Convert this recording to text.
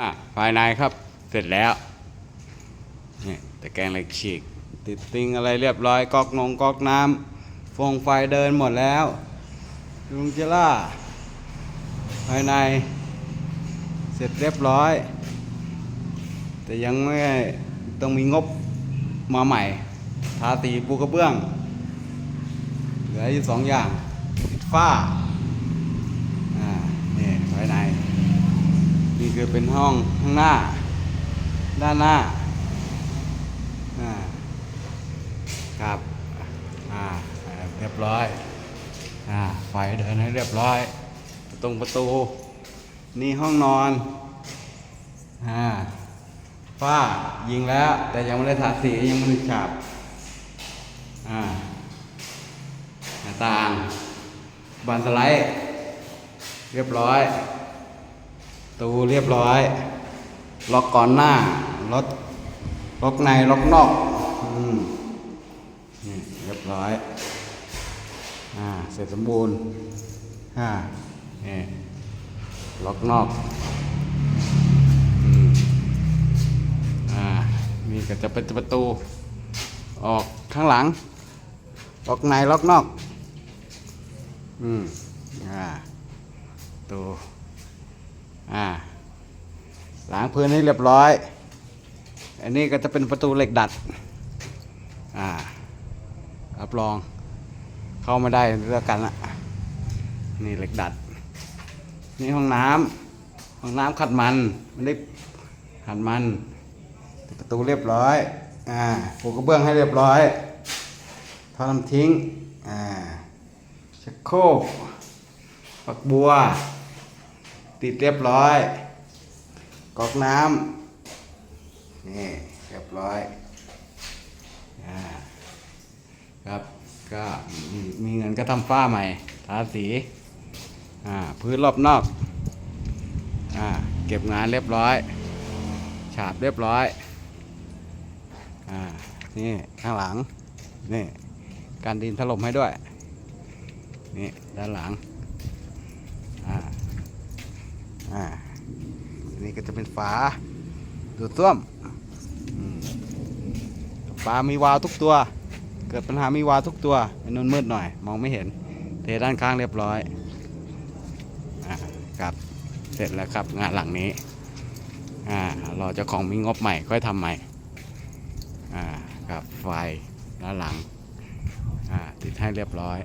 อะภายในครับเสร็จแล้วนี่ตะแกรงเหล็กฉีก ติดติ้งอะไรเรียบร้อยก๊อกนงก๊อกน้ำฟงไฟเดินหมดแล้วลุงเจล่า ภายใน เสร็จเรียบร้อย แต่ยังไม่ต้องมีงบมาใหม่ ทาตีปูกระเบื้อง เหลืออยู่สองอย่างติดฝ้าอ่านี่ภายใน นี่ คือเป็นห้องข้างหน้า ด้านหน้าครับอ่าเรียบร้อยอ่าไฟเดินให้เรียบร้อยตรงประตู นี่ห้องนอนอ่าฝ้ายิงแล้ว แต่ยังไม่ได้ทาสียังไม่ได้ฉาบอ่าหน้าต่างบานสไลด์เรียบร้อย ตูเรียบร้อย ล็อกก่อนหน้า ล็อกล็อกใน ล็อกนอกอืมนี่เรียบร้อย อ่า เสร็จสมบูรณ์ อ่า นี่ ล็อกนอก อ่า นี่ก็จะเป็นประตู ออกข้างหลัง ล็อกใน ล็อกนอก อืม อ่าตู อ่าล้างพื้นให้เรียบร้อย อันนี้ก็จะเป็นประตูเหล็กดัด อ่า รับรอง เข้ามาได้เลือกกันละนี่เหล็กดัด นี่ห้องน้ำห้องน้ำขัดมัน มันได้ขัดมัน ประตูเรียบร้อย อ่าปูกระเบื้องให้เรียบร้อยท่อน้ำทิ้ง อ่าชักโครกฝักบัว ติดเรียบร้อยก๊อกน้ำนี่เรียบร้อยอาครับก็มีมีเงินก็ทำฝ้าใหม่ทาสีอ่าพื้นรอบนอกอ่าเก็บงานเรียบร้อย ฉาบเรียบร้อยอ่านี่ข้างหลังนี่การดินถล่มให้ด้วยนี่ด้านหลังอ่า อ่าอันนี่ก็จะเป็นฝาดูดซ่วมอืมฝามีวาล์วทุกตัว เกิดปัญหามีวาล์วทุกตัวเป็นนุ่นมืดหน่อย มองไม่เห็นเทด้านข้างเรียบร้อยอ่าครับเสร็จแล้วครับงานหลังนี้อ่ารอเจ้าของมีงบใหม่ค่อยทำใหม่อ่ากับไฟด้านหลังอ่าติดให้เรียบร้อย